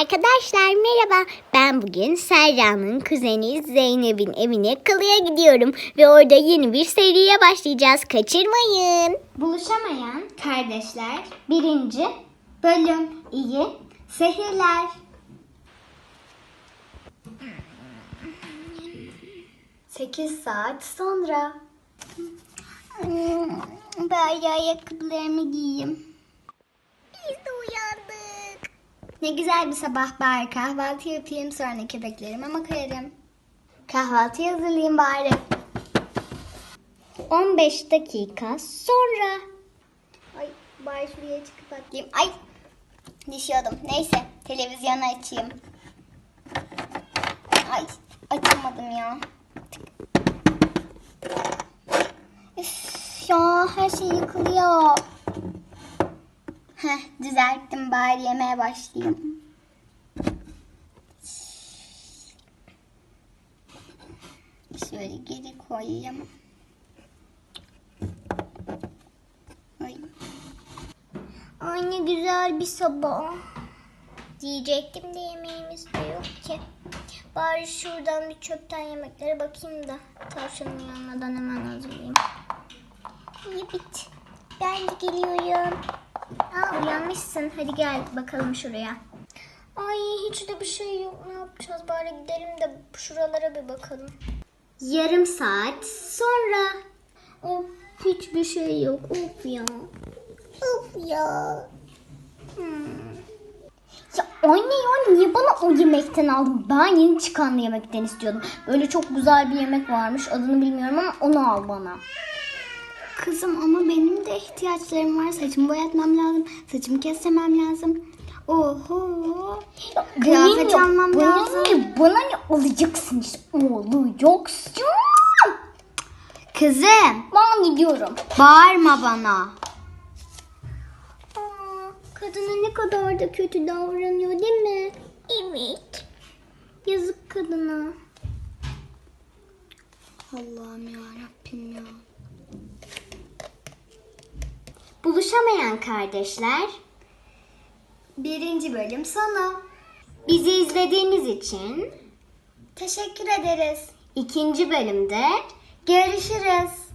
Arkadaşlar merhaba. Ben bugün Serra'nın kuzeni Zeynep'in evine kalıya gidiyorum. Ve orada yeni bir seriye başlayacağız. Kaçırmayın. Buluşamayan kardeşler birinci bölüm iyi sehirler. Sekiz saat sonra. Bari ayakkabılarımı giyeyim. Biz de uyandık. Ne güzel bir sabah bari. Kahvaltı yapayım sonra köpeklerime bakarım. Kahvaltı hazırlayayım bari. 15 dakika sonra. Ay bari şuraya çıkıp atlayayım. Ay düşüyordum. Neyse televizyonu açayım. Ay açamadım ya. Üf ya her şey yıkılıyor. Heh, düzelttim bari yemeye başlayayım. Şöyle geri koyayım. Ay. Ay ne güzel bir sabah. Diyecektim de yemeğimiz de yok ki. Bari şuradan bir çöpten yemeklere bakayım da tavşanın uyanmadan hemen hazırlayayım. İyi bit. Ben de geliyorum. Aa uyanmışsın. Hadi gel bakalım şuraya. Ay hiç de bir şey yok. Ne yapacağız? Bari gidelim de şuralara bir bakalım. Yarım saat sonra. Of hiçbir şey yok. Of ya. Of ya. Hmm. Ya anne ya niye bana o yemekten aldın? Ben yeni çıkan yemekten istiyordum. Böyle çok güzel bir yemek varmış. Adını bilmiyorum ama onu al bana. Kızım ama benim de ihtiyaçlarım var. Saçımı boyatmam lazım. Saçımı kestirmem lazım. Oho. Kıyafet almam lazım. bana ne alacaksın işte? Olacaksın. Kızım. Ben gidiyorum. Bağırma bana. Aa, kadına ne kadar da kötü davranıyor değil mi? Evet. Yazık kadına. Allah'ım ya Rabbim ya. Buluşamayan kardeşler. Birinci bölüm sonu. Bizi izlediğiniz için teşekkür ederiz. İkinci bölümde görüşürüz.